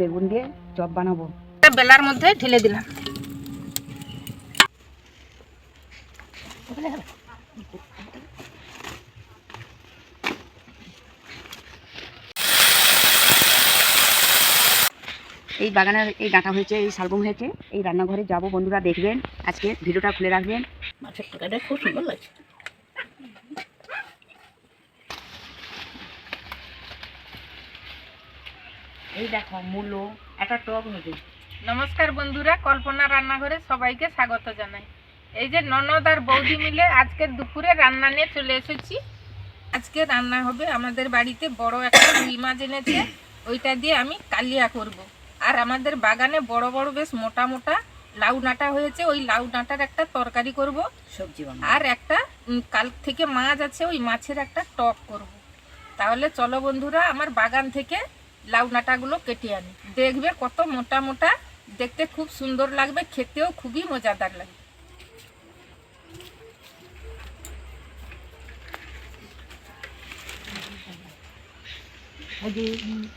বেগুন দিয়ে চপ বানাবো। বেলার মধ্যে ঢেলে দিলাম। এই বাগানের এই ডাঁটা হয়েছে এই শালগম হয়েছে। এই রান্নাঘরে যাব বন্ধুরা দেখবেন। আজকে ভিডিওটা খুলে রাখবেন। মাছের তরকারিটা খুব সুন্দর লাগছে। এই দেখো মূলো একটা টক হবে নমস্কার বন্ধুরা কল্পনা রান্নাঘরে সবাইকে স্বাগত জানাই। এই যে ননদ আর বৌদি মিলে আজকের দুপুরে রান্না নিয়ে চলে এসেছি। আজকে রান্না হবে আমাদের বাড়িতে বড় একটা রুই মাছ এনেছে ওইটা দিয়ে আমি কালিয়া করব। আর আমাদের বাগানে বড় বড় বেশ মোটা মোটা লাউ ডাঁটা হয়েছে ওই লাউ ডাঁটার একটা তরকারি করব। সবজি আর একটা কাল থেকে মাছ আছে ওই মাছের একটা টক করব। তাহলে চলো বন্ধুরা আমার বাগান থেকে লাউ ডাঁটাগুলো কেটে আনি। দেখবে কত মোটা মোটা, দেখতে খুব সুন্দর লাগবে, খেতেও খুবই মজাদার লাগবে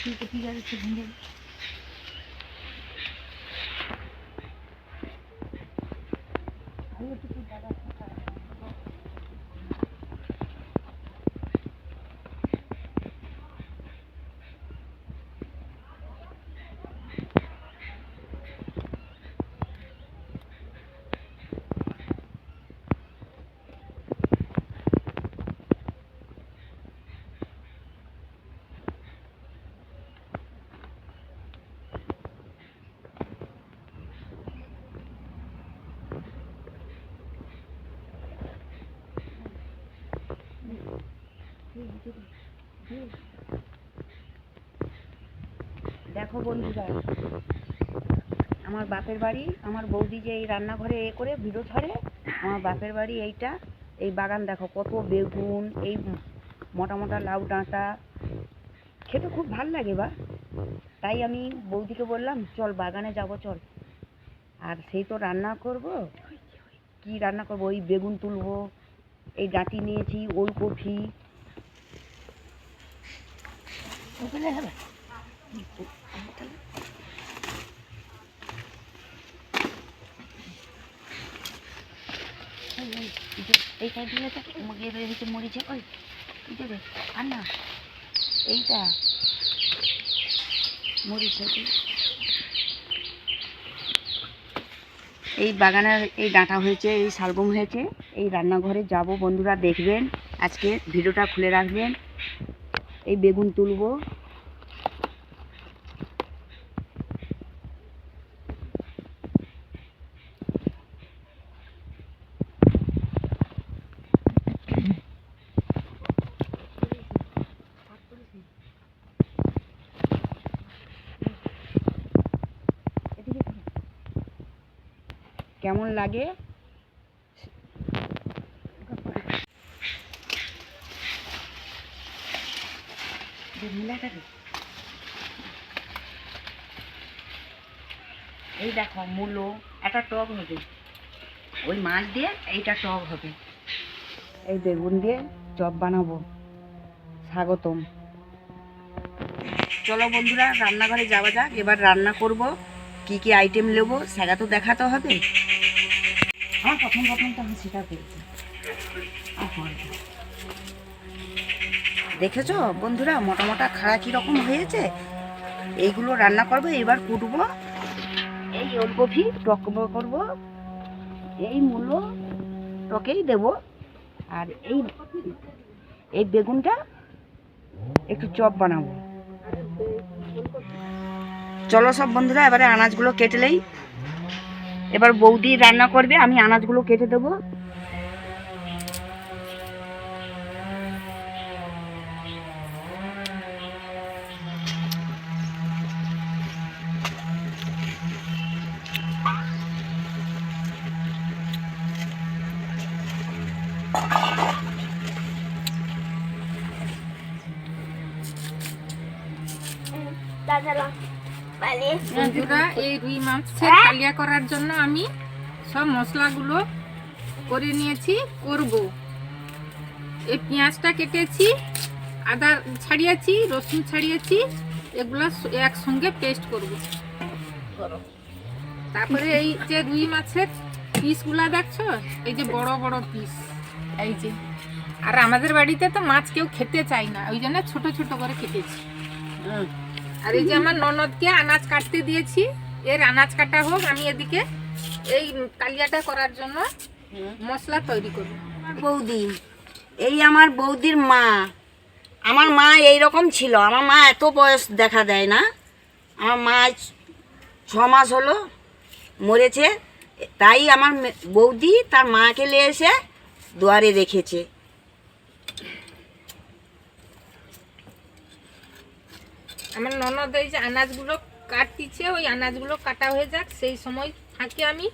কি কি আছে ঠিক দেখো বন্ধুরা আমার বাপের বাড়ি, আমার বৌদি যে এই রান্নাঘরে এ করে ভিডিও ছাড়ে আমার বাপের বাড়ি এইটা, এই বাগান দেখো, কত বেগুন, এই মোটা মোটা লাউ ডাঁটা। খেতে খুব ভালো লাগে বা। তাই আমি বৌদিকে বললাম, চল বাগানে যাব, চল। আর সেই তো রান্না করব। কি রান্না করব? ওই বেগুন তুলবো, এই ডাঁটি নিয়েছি, ওলকপি। হবে। এই বাগানের এই ডাঁটা হয়েছে, এই শালগম হয়েছে, এই রান্নাঘরে যাব, বন্ধুরা দেখবেন, আজকে ভিডিওটা খুলে রাখবেন, এই বেগুন তুলবো লাগে। এই দেখো, মূলো, একটা টক হবে। ওই মাছ দিয়ে এইটা টক হবে। এই বেগুন দিয়ে চপ বানাবো। স্বাগতম। চলো বন্ধুরা, রান্নাঘরে যাওয়া যাক। এবার রান্না করব। কি কি আইটেম নেব সেটা তো দেখাতে হবে। আমার প্রথম প্রথম তো হাসিটা পেয়েছে। দেখেছ? বন্ধুরা মোটা মোটা খাড়া কীরকম হয়েছে? এইগুলো রান্না করব এবার কুটবো। এই ওলকপি, টক করব। এই মূলো, টকেই দেব। আর এই এই বেগুনটা একটু চপ বানাবো। চলো সব বন্ধুরা, এবারে আনাজগুলো কেটে নেই। এবার বৌদি রান্না করবে আমি আনাজগুলো কেটে দেবো। বন্ধুরা এই রুই মাছের কালিয়া করার জন্য আমি সব মশলাগুলো করে নিয়েছি করব। এই পেঁয়াজটা কেটেছি আদা ছাড়িয়েছি রসুন ছাড়িয়েছি এগুলো একসঙ্গে পেস্ট করব। তারপরে এই যে রুই মাছের পিসগুলা দেখছ? এই যে বড় বড় পিস এই যে। আর আমাদের বাড়িতে তো মাছ কেউ খেতে চায় না ওই জন্য ছোট ছোট করে কেটেছি। আর এই যে আমার ননদকে আনাজ কাটতে দিয়েছি। এর আনাজ কাটা হোক, আমি এদিকে এই কালিয়াটা করার জন্য মশলা তৈরি করব। বৌদি, এই আমার বৌদির মা। আমার মা এই রকম ছিল, আমার মা এত বয়স দেখা দেয় না। আমার মা ছ মাস হলো মরেছে, তাই আমার বৌদি তার মাকে নিয়ে এসে দুয়ারে রেখেছে। আমার ননদ এই যে আনাজগুলো কাটতিছে, ওই আনাজগুলো কাটা হয়ে যাক, সেই সময় ফাঁকে আমি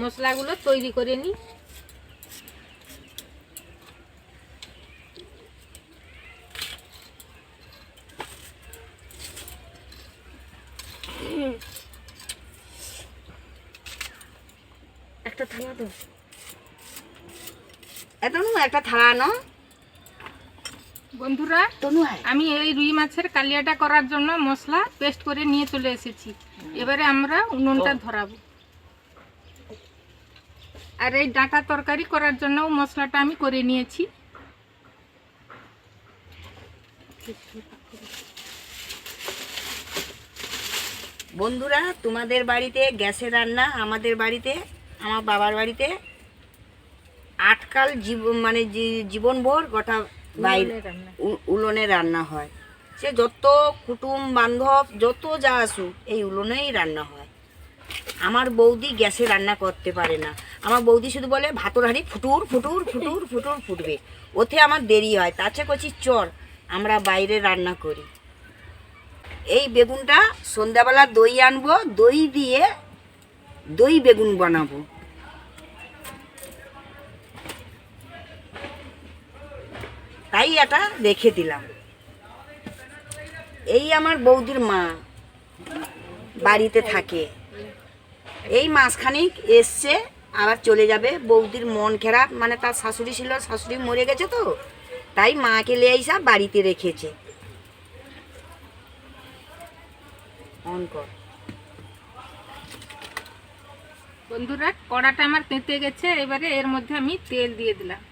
মশলাগুলো তৈরি করে নিই। একটা থালা তো এত নু একটা থালা আনো। বন্ধুরা আমি এই রুই মাছের কালিয়াটা করার জন্য মশলা পেস্ট করে নিয়ে চলে এসেছি। এবারে আমরা উনুনটা ধরাবো। আর এই ডাঁটা তরকারি করার জন্য মশলাটা আমি করে নিয়েছি। বন্ধুরা তোমাদের বাড়িতে গ্যাসে রান্না আমাদের বাড়িতে আমার বাবার বাড়িতে আটকাল জীবন মানে জীবনভর গোটা বাইরে উলোনে রান্না। হয়। সে যত কুটুম বান্ধব যত যা আসুক এই উলোনেই রান্না হয়। আমার বৌদি গ্যাসে রান্না করতে পারে না। আমার বৌদি শুধু বলে ভাতর হাঁড়ি ফুটুর ফুটুর ফুটুর ফুটুর ফুটবে। ওতে আমার দেরি হয়। তাছে কচি চর আমরা বাইরে রান্না করি। এই বেগুনটা সন্ধ্যাবেলা দই আনব দই দিয়ে দই বেগুন বানাবো। তাই এটা রেখে দিলাম। এই আমার বৌদির মা বাড়িতে থাকে। এই মাসখানিক এসছে, আবার চলে যাবে। বৌদির মন খারাপ মানে তার শাশুড়ি ছিল, শাশুড়ি মরে গেছে তো, তাই মাকে লিয়ে আইসা বাড়িতে রেখেছে। বন্ধুরা, কড়াটা আমার তেঁতে গেছে, এবারে এর মধ্যে আমি তেল দিয়ে দিলাম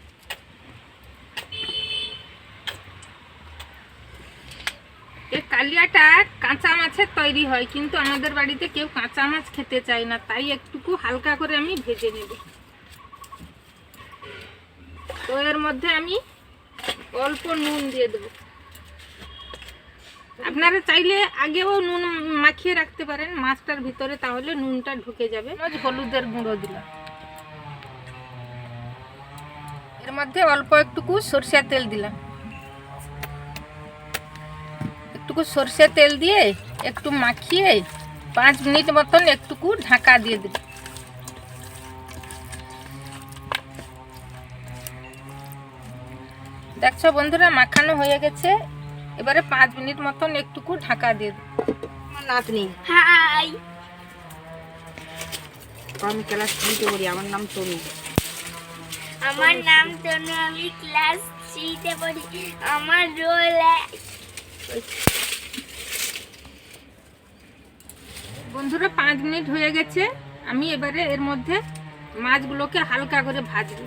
এই কালিয়াটা কাঁচা মাছের তৈরি হয়, কিন্তু আমাদের বাড়িতে কেউ কাঁচা মাছ খেতে চায় না, তাই একটুকু হালকা করে আমি ভেজে নেব। তো এর মধ্যে আমি অল্প নুন দিয়ে দেবো। আপনারা চাইলে আগেও নুন মাখিয়ে রাখতে পারেন, মাছটার ভিতরে তাহলে নুনটা ঢুকে যাবে। হলুদের গুঁড়ো দিলাম। এর মধ্যে অল্প একটুকু সরষের তেল দিলাম। একটুকু সরষে তেল দিয়ে একটু মাখিয়ে পাঁচ মিনিট মতন একটুকু ঢাকা দিয়ে দিলাম দেখছ বন্ধুরা মাখানো হয়ে গেছে। এবারে পাঁচ মিনিট মতন একটুকু ঢাকা দিয়ে দেবো। আমার নাতনি। হাই। আমি ক্লাস থ্রিতে পড়ি আমার নাম তনু। আমার নাম তনু আমি ক্লাস থ্রিতে পড়ি। আমার রোল বন্ধুরা, পাঁচ মিনিট হয়ে গেছে। আমি এবারে এর মধ্যে মাছগুলোকে হালকা করে ভাজবো।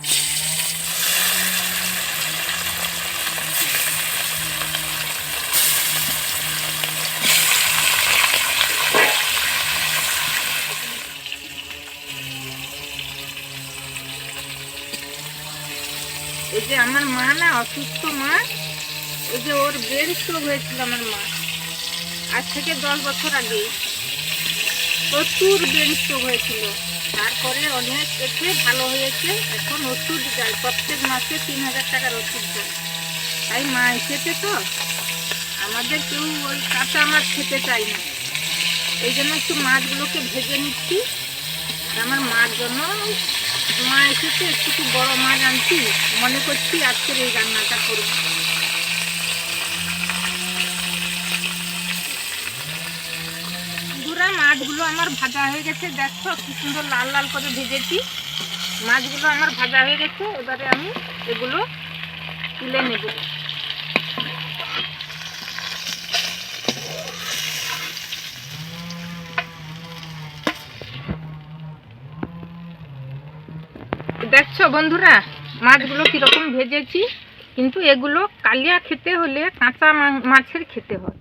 এই যে আমার মা না, অসুস্থ মা, এই যে ওর ব্রেন স্ট্রোক হয়েছিল আমার মা। আজ থেকে দশ বছর আগে প্রচুর স্ট্রোক হয়েছিল। তারপরে অনেক এসে ভালো হয়েছে। এখন ওষুধ যায় প্রত্যেক মাসে তিন হাজার টাকার ওষুধ যায় তাই মা এসেছে তো। আমাদের কেউ ওই কাঁচা মাছ খেতে চায় না। এই জন্য একটু মাছগুলোকে ভেজে নিচ্ছি। আর আমার মার জন্য মা এসেছে, একটু বড় মাছ আনছি। মনে করছি আজকের এই রান্নাটা করব। মাছগুলো আমার ভাজা হয়ে গেছে। দেখো কি সুন্দর লাল লাল করে ভেজেছি। মাছগুলো আমার ভাজা হয়ে গেছে। এবারে আমি এগুলো তুলে নেব। দেখছ বন্ধুরা, মাছগুলো কীরকম ভেজেছি, কিন্তু এগুলো কালিয়া খেতে হলে কাঁচা মাছের খেতে হয়।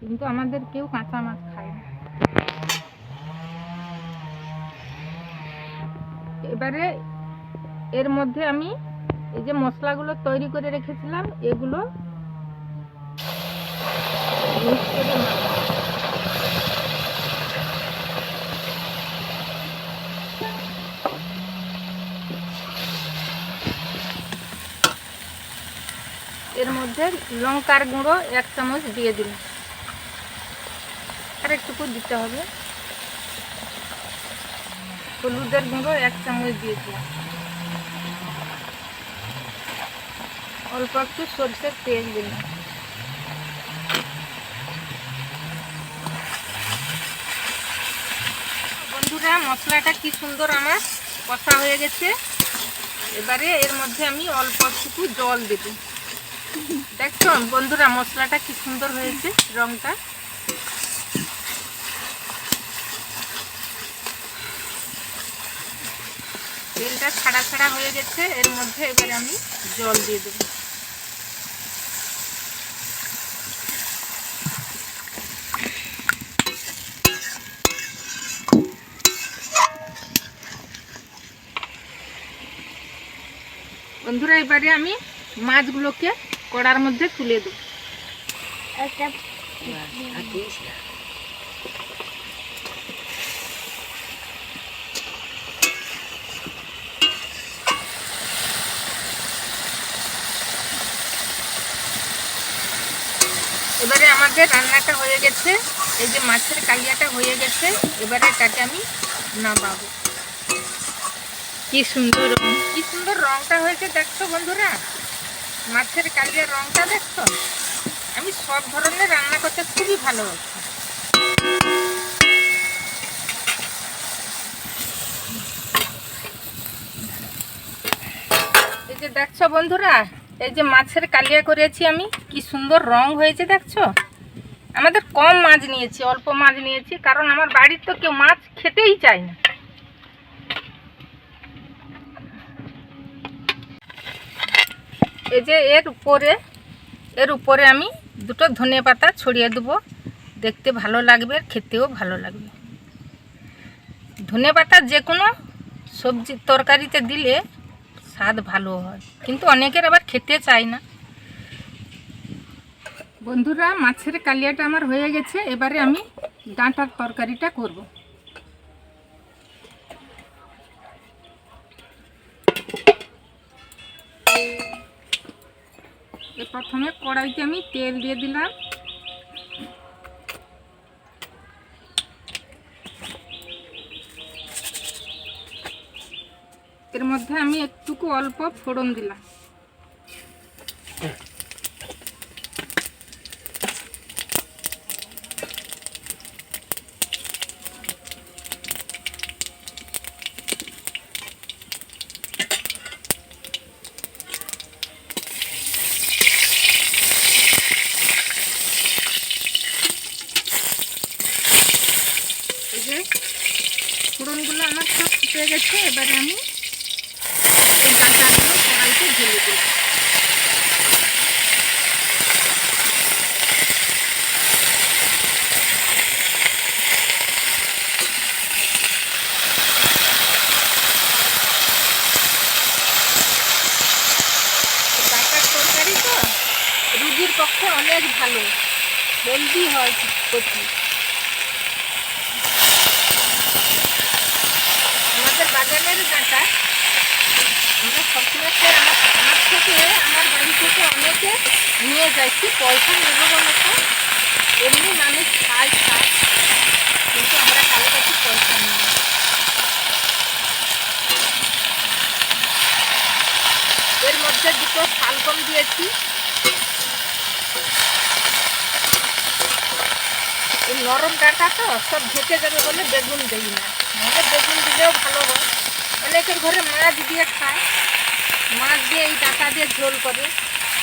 কিন্তু আমাদের কেউ কাঁচা মাছ এবারে এর মধ্যে আমি এই যে মশলাগুলো তৈরি করে রেখেছিলাম, এগুলো এর মধ্যে লঙ্কার গুঁড়ো এক চামচ দিয়ে দিলাম। আর একটুকু দিতে হবে। হলুদের গুঁড়ো, এক চামচ দিয়ে দিলাম অল্প একটু সরষের তেল দিলাম। বন্ধুরা, মশলাটা কি সুন্দর আমার কষা হয়ে গেছে। এবারে এর মধ্যে আমি অল্প একটু জল দেব। দেখছ বন্ধুরা, মশলাটা কি সুন্দর হয়েছে, রংটা। তেলটা ছাড়া ছাড়া হয়ে গেছে। এর মধ্যে এবারে আমি জল দিয়ে দেবো। বন্ধুরা এবারে আমি মাছগুলোকে কড়ার মধ্যে তুলে দেবো একটা আর দিস না। এবারে আমাদের রান্নাটা হয়ে গেছে। এই যে মাছের কালিয়াটা হয়ে গেছে এবারে এটাকে আমি নামাবো। কি সুন্দর রং। কি সুন্দর রংটা হয়েছে দেখছ বন্ধুরা? মাছের কালিয়ার রংটা দেখছ? আমি সব ধরনের রান্না করতে খুবই ভালোবাসি। এই যে দেখছ বন্ধুরা এই যে মাছের কালিয়া করেছি আমি, কি সুন্দর রং হয়েছে দেখছ? আমাদের কম মাছ নিয়েছি, অল্প মাছ নিয়েছি, কারণ আমার বাড়ির তো কেউ মাছ খেতেই চায় না। এই যে এর উপরে এর উপরে আমি দুটো ধনে পাতা ছড়িয়ে দেবো। দেখতে ভালো লাগবে, খেতেও ভালো লাগবে। ধনে পাতা যে কোনো সবজি তরকারিতে দিলে স্বাদ ভালো হয়। কিন্তু অনেকের আবার খেতে চায় না। বন্ধুরা, মাছের কালিয়াটা আমার হয়ে গেছে। এবারে আমি ডাঁটার তরকারিটা করব। প্রথমে কড়াইতে আমি তেল দিয়ে দিলাম এর মধ্যে আমি একটুকু অল্প ফোড়ন দিলাম। ফোড়নগুলো আমার সব ফুটে গেছে এবারে আমি এই ডাঁটাগুলো কড়াইতে ঢেলে দেবো ডাঁটার তরকারি তো রুগীর পক্ষে অনেক ভালো। হেলদি হয় প্রচুর আমাদের বাগানের ডাঁটা আমরা সবসময় আমার থেকে আমার বাড়ি থেকে অনেকে নিয়ে যাচ্ছি পয়সা নেব বলে তো এমনি মানুষ খায় খায়। কিন্তু আমরা কারও কাছে পয়সা নিই এর মধ্যে দুটো শালগম দিয়েছি। নরম ডাঁটা তো, সব ঢেকে যাবে বলে বেগুন দেই না নাহলে বেগুন দিলেও ভালো হয় অনেকের ঘরে মাছ দিয়ে খায়। মাছ দিয়ে এই ডাঁটা দিয়ে ঝোল করে।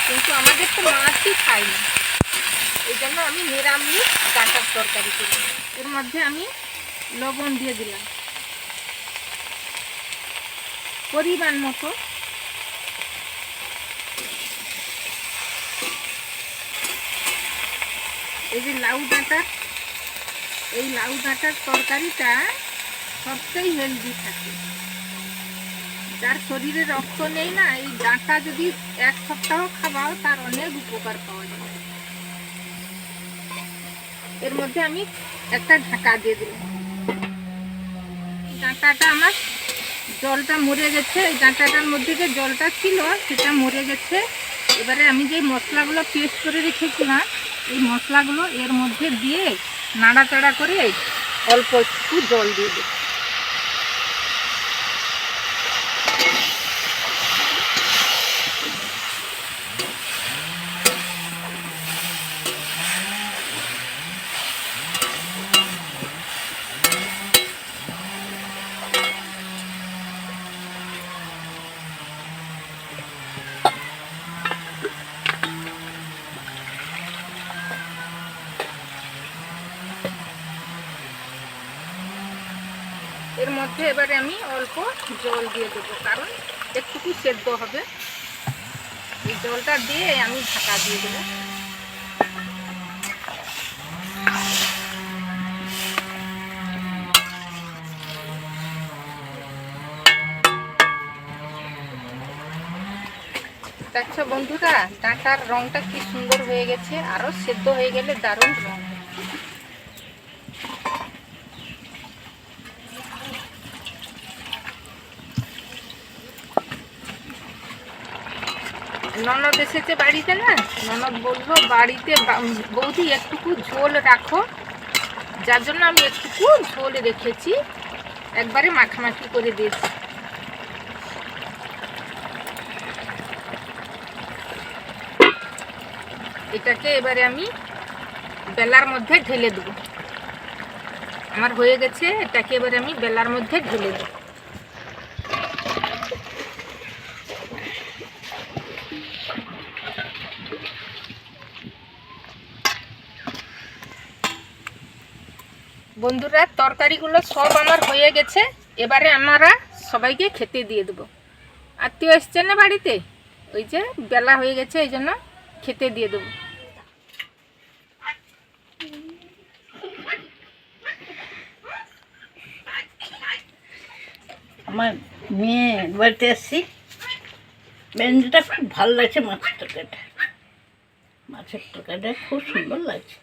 কিন্তু আমাদের তো মাছই খাই না। এই জন্য আমি নিরামিষ ডাঁটার তরকারি করি। এর মধ্যে আমি লবণ দিয়ে দিলাম। পরিমাণ মতো। এই যে লাউ ডাঁটা, এই লাউ ডাঁটার তরকারিটা সবচেয়ে হেলদি থাকে। যার শরীরে রক্ত নেই না, এই ডাঁটা যদি এক সপ্তাহ খাওয়াও, তার অনেক উপকার পাওয়া যায়। এর মধ্যে আমি একটা ঢাকা দিয়ে দিলাম। ডাঁটাটা আমার জলটা মরে গেছে, এই ডাঁটাটার মধ্যে যে জলটা ছিল, সেটা মরে গেছে। এবারে আমি যে মশলাগুলো পেস্ট করে রেখেছিলাম, এই মশলাগুলো এর মধ্যে দিয়ে নাড়াচাড়া করে অল্প একটু জল দিয়ে দেবো এর মধ্যে এবারে আমি অল্প জল দিয়ে দেবো, কারণ একটুকু সেদ্ধ হবে। এই জলটা দিয়ে আমি ঢাকা দিয়ে দেবো। দেখছ বন্ধুরা, ডাঁটার রংটা কি সুন্দর হয়ে গেছে, আরও সেদ্ধ হয়ে গেলে দারুণ রং হবে। ননদ এসেছে বাড়িতে না ননদ বলল, বাড়িতে বৌদি একটুকু ঝোল রাখো। যার জন্য আমি একটুকু ঝোল রেখেছি। একবারে মাখামাখি করে দিয়েছি। এটাকে এবারে আমি বেলার মধ্যে ঢেলে দেবো। আমার হয়ে গেছে, এটাকে এবারে আমি বেলার মধ্যে ঢেলে দেবো। বন্ধুরা, তরকারিগুলো সব আমার হয়ে গেছে। এবারে আমরা সবাইকে খেতে দিয়ে দেবো। আত্মীয় এসছে না বাড়িতে? ওই যে বেলা হয়ে গেছে, এই জন্য খেতে দিয়ে দেবো। আমার মেয়ে বাড়িতে এসেছি। ব্যঞ্জনটা খুব ভালো লাগছে, মাছের তরকারিটা। মাছের তরকারিটা খুব সুন্দর লাগছে।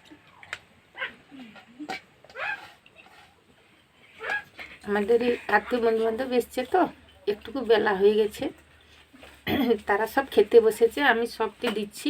আমাদের এই আত্মীয় বন্ধু বান্ধব এসছে তো, একটুকু বেলা হয়ে গেছে। তারা সব খেতে বসেছে, আমি সবটি দিচ্ছি।